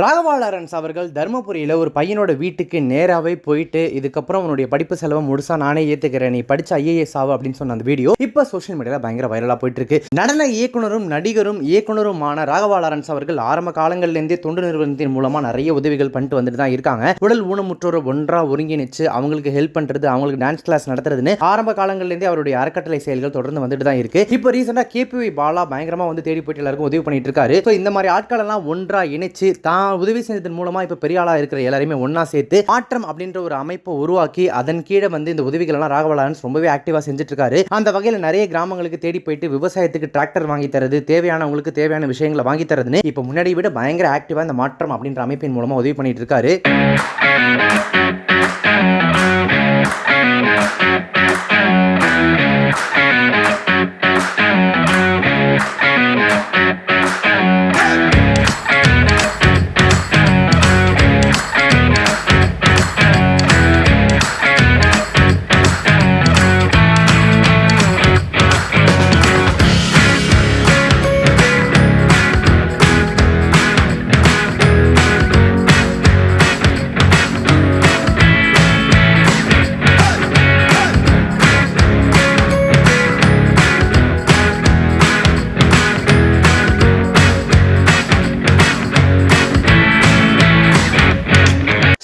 Raghava Lawrence அவர்கள் தருமபுரியில் ஒரு பையனோட வீட்டுக்கு நேராகவே போயிட்டு இதுக்கப்புறம் உன்னுடைய படிப்பு செலவை முழுசா நானே ஏற்றுக்கிறேன் நீ படிச்ச ஐஏஎஸ் ஆகும் அப்படின்னு சொன்ன அந்த வீடியோ இப்போ சோஷியல் மீடியாவில் பயங்கர வைரலாக போயிட்டு இருக்கு நடன இயக்குனரும் நடிகரும் இயக்குனருமான ராகவா லாரன்ஸ் அவர்கள் ஆரம்ப காலங்கள்லேருந்தே தொண்டு நிறுவனத்தின் மூலமாக நிறைய உதவிகள் பண்ணிட்டு வந்துட்டு தான் இருக்காங்க. உடல் ஊனமுற்றோரை ஒன்றா ஒருங்கிணைச்சு அவங்களுக்கு ஹெல்ப் பண்ணுறது அவங்களுக்கு டான்ஸ் கிளாஸ் நடத்துறதுன்னு ஆரம்ப காலங்கள்லேருந்தே அவருடைய அறக்கட்டளை செயல்கள் தொடர்ந்து வந்துட்டு தான் இருக்கு. இப்போ ரீசெண்டாக கேபிவி பாலா பயங்கரமாக வந்து தேடி போயிட்டு எல்லாருக்கும் உதவி பண்ணிட்டு இருக்காரு. ஸோ இந்த மாதிரி ஆட்கள் எல்லாம் ஒன்றா இணைச்சு தான் உதவி செஞ்சதன் மூலமா இப்போ பெரிய ஆளா இருக்கிற எல்லாரையுமே ஒன்றா சேர்த்து மாற்றம் அப்படின்ற ஒரு அமைப்பை உருவாக்கி அதன் கீழே வந்து இந்த உதவிகள் எல்லாம் ரொம்பவே ஆக்டிவா செஞ்சுட்டு இருக்காரு அந்த வகையில் நிறைய கிராமங்களுக்கு தேடி போயிட்டு விவசாயத்துக்கு டிராக்டர் வாங்கி தரது தேவையானவங்களுக்கு தேவையான விஷயங்களை வாங்கி தரதுன்னு இப்போ முன்னாடி விட பயங்கர ஆக்டிவா இந்த மாற்றம் அப்படின்ற அமைப்பின் மூலமா உதவி பண்ணிட்டு இருக்காரு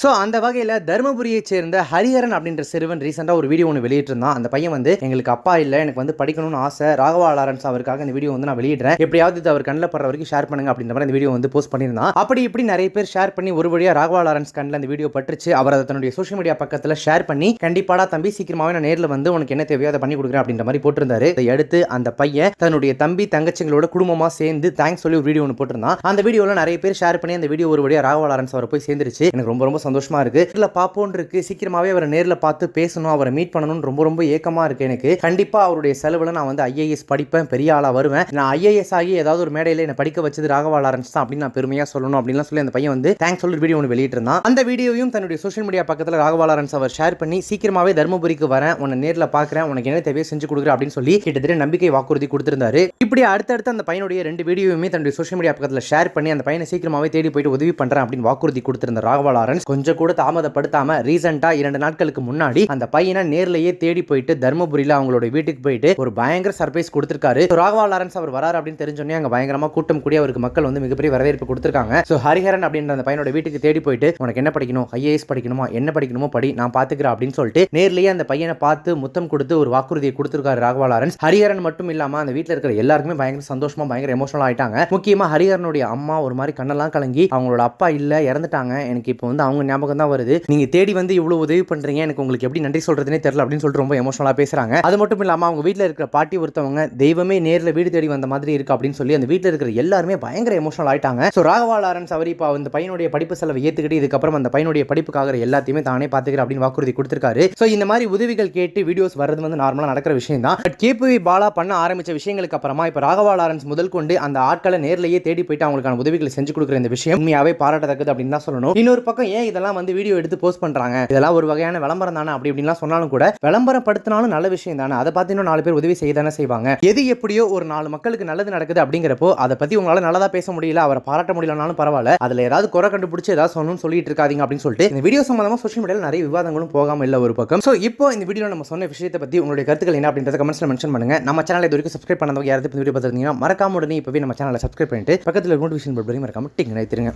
ஸோ அந்த வகையில் தருமபுரியை சேர்ந்த ஹரிஹரன் அப்படின்ற சிறுவன் ரீசெண்டாக ஒரு வீடியோ ஒன்று வெளியிட்டிருந்தான். அந்த பையன் வந்து எங்களுக்கு அப்பா இல்லை எனக்கு வந்து படிக்கணும்னு ஆசை. ராகவா லாரன்ஸ் அவருக்காக இந்த வீடியோ வந்து நான் வெளியிடுறேன். எப்படியாவது இது அவர் கண்ணில் படுற வரைக்கும் ஷேர் பண்ணுங்க அப்படின்ற மாதிரி இந்த வீடியோ வந்து போஸ்ட் பண்ணியிருந்தான். அப்படி இப்படி நிறைய பேர் ஷேர் பண்ணி ஒரு வழியாக ராகவா லாரன்ஸ் கண்ணில் அந்த வீடியோ பட்டுருச்சு. அவர் அதை தன்னுடைய சோஷியல் மீடியா பக்கத்தில் ஷேர் பண்ணி கண்டிப்பாடா தம்பி சீக்கிரமாகவே நான் நேரில் வந்து உனக்கு என்ன தேவையோ அதை பண்ணி கொடுக்குறேன் அப்படின்ற மாதிரி போட்டிருந்தாரு. இதை அடுத்து அந்த பையன் தன்னுடைய தம்பி தங்கச்சிங்களோட குடும்பமாக சேர்ந்து தேங்க்ஸ் சொல்லி ஒரு வீடியோ ஒன்று போட்டிருந்தான். அந்த வீடியோவில் நிறைய பேர் ஷேர் பண்ணி அந்த வீடியோ ஒரு வழியாக ராகவா லாரன்ஸ் அவர் போய் சேர்ந்துருச்சு. எனக்கு ரொம்ப ரொம்ப சந்தோஷம் இருக்கு. இல்லை பார்ப்போன்னு இருக்கு சீக்கிரமாகவே அவரை நேரில் பார்த்து பேசணும் அவரை மீட் பண்ணணும்னு ரொம்ப ரொம்ப ஏக்கமாக இருக்கு எனக்கு. கண்டிப்பாக அவருடைய செலவில் நான் வந்து ஐஏஎஸ் படிப்பேன் பெரிய ஆளாக வருவேன். நான் ஐஏஎஸ் ஆகி ஏதாவது ஒரு மேடையில் என்னை படிக்க வச்சது ராகவா லாரன்ஸ் தான் அப்படின்னு நான் பெருமையாக சொல்லணும் அப்படின்லாம் சொல்லி அந்த பையன் வந்து தேங்க்ஸ் சொல்லி வீடியோ ஒன்று வெளியிட்டிருந்தான். அந்த வீடியோவையும் தன்னுடைய சோஷியல் மீடியா பக்கத்தில் ராகவா லாரன்ஸ் அவர் ஷேர் பண்ணி சீக்கிரமாகவே தருமபுரிக்கு வரேன். உன்னை நேரில் பார்க்குறேன். உனக்கு என்ன தேவையோ செஞ்சு கொடுக்குறேன். அப்படின்னு சொல்லி கிட்டத்தட்ட நம்பிக்கை வாக்குறுதி கொடுத்திருந்தாரு. இப்படி அடுத்தடுத்து அந்த பையனுடைய ரெண்டு வீடியோவுமே தன்னுடைய சோஷியல் மீடியா பக்கத்தில் ஷேர் பண்ணி அந்த பையனை சீக்கிரமாகவே தேடி போயிட்டு உதவி பண்ணுறேன் அப்படின்னு வாக்குறுதி கொடுத்திருந்த ராகவா லாரன்ஸ் கொஞ்சம் கூட தாமதப்படுத்தாம ரீசெண்டா இரண்டு நாட்களுக்கு முன்னாடி அந்த பையனை நேர்லயே தேடி போயிட்டு தர்மபுரியில அவங்களோட வீட்டுக்கு போயிட்டு ஒரு பயங்கர சர்ப்ரைஸ் கொடுத்திருக்காரு. ராகவா லாரன்ஸ் அவர் வராரு அப்படின்னு தெரிஞ்சோடனே அங்க பயங்கரமா கூட்டம் கூடிய அவருக்கு மக்கள் வந்து மிகப்பெரிய வரவேற்பு கொடுத்திருக்காங்க. ஸோ ஹரிஹரன் அப்படின்ற அந்த பையனோட வீட்டுக்கு தேடி போயிட்டு உனக்கு என்ன படிக்கணும்? ஐஏஎஸ் படிக்கணுமா? என்ன படிக்கணுமோ படி நான் பாத்துக்கிறேன் அப்படின்னு சொல்லிட்டு நேர்லயே அந்த பையனை பார்த்து முத்தம் கொடுத்து ஒரு வாக்குறுதியை கொடுத்திருக்காரு ராகவா லாரன்ஸ். ஹரிஹரன் மட்டும் இல்லாம அந்த வீட்டில் இருக்கிற எல்லாருக்குமே பயங்கர சந்தோஷமா பயங்கர எமோஷனல் ஆயிட்டாங்க. முக்கியமா ஹரிஹரனுடைய அம்மா ஒரு மாதிரி கண்ணெல்லாம் கலங்கி அவங்களோட அப்பா இல்ல இறந்துட்டாங்க. எனக்கு இப்போ வந்து அவங்க ஞாபகம் தான் வருது. நீங்க தேடி வந்து இவ்வளவு உதவி பண்றீங்க. எனக்கு உங்களுக்கு எப்படி நன்றி சொல்றதுனே தெரியல அப்படின்னு சொல்லிட்டு ரொம்ப எமோஷனலா பேசுறாங்க. அது மட்டும் இல்லாம அவங்க வீட்டில் இருக்கிற பாட்டி ஒருத்தவங்க தெய்வமே நேரில் வீடு தேடி வந்த மாதிரி இருக்கு அப்படின்னு சொல்லி அந்த வீட்டில் இருக்கிற எல்லாருமே பயங்கர எமோஷனல் ஆயிட்டாங்க. ஸோ ராகவா லாரன்ஸ் அவர் இப்போ அந்த பையனுடைய படிப்பு செலவை ஏத்துக்கிட்டு இதுக்கப்புறம் அந்த பையனுடைய படிப்புக்காக எல்லாத்தையுமே தானே பாத்துக்கிறேன் அப்படின்னு வாக்குறுதி கொடுத்திருக்காரு. ஸோ இந்த மாதிரி உதவிகள் கேட்டு வீடியோஸ் வர்றது வந்து நார்மலாக நடக்கிற விஷயம் தான். பட் கேபிவி பாலா பண்ண ஆரம்பிச்ச விஷயங்களுக்கு அப்புறமா இப்போ ராகவா லாரன்ஸ் முதல் கொண்டு அந்த ஆட்களை நேர்லயே தேடி போயிட்டு அவங்களுக்கான உதவிகளை செஞ்சு கொடுக்குற இந்த விஷயம் உண்மையாவே பாராட்டத்தக்கது அப்படின்னு தான் சொல்லணும். இன்னொரு பக்கம் ஏன் இதெல்லாம் வந்து வீடியோ எடுத்து போஸ்ட் பண்றாங்க. இதெல்லாம் ஒரு வகையான விளம்பரம் தானே அப்படி இப்படின்லாம் சொன்னாலும் கூட விளம்பரப்படுத்தினாலும் நல்ல விஷயம் தானே. அதை பார்த்து இன்னும் நாலு பேர் உதவி செய்ய தானே செய்வாங்க. எது எப்படியோ ஒரு நாலு மக்களுக்கு நல்லது நடக்குது அப்படிங்கிறப்போ அதை பத்தி உங்களால நல்லதா பேச முடியல அவரை பாராட்ட முடியலனாலும் பரவாயில்ல. அதுல ஏதாவது குறை கண்டுபிடிச்சு ஏதாவது சொல்லணும்னு சொல்லிட்டு இருக்காதீங்க அப்படின்னு சொல்லிட்டு இந்த வீடியோ சம்பந்தமா சோஷியல் மீடியாவில் நிறைய விவாதங்களும் போகாம இல்ல ஒரு பக்கம். ஸோ இப்போ இந்த வீடியோ நம்ம சொன்ன விஷயத்தை பத்தி உங்களுடைய கருத்துக்கள் என்ன அப்படின்றத கமெண்ட்ஸ்ல மென்ஷன் பண்ணுங்க. நம்ம சேனல் இது வரைக்கும் சப்ஸ்கிரைப் பண்ணவங்க யாராவது இந்த வீடியோ பார்த்துருந்தீங்கன்னா மறக்காம உடனே இப்பவே நம்ம சேனலை சப்ஸ்கிரைப் பண்ணிட்டு பக்கத்தில் நோட்டிஃபிகேஷன் பட் மறக்காம டிங் நினைத்திருங்க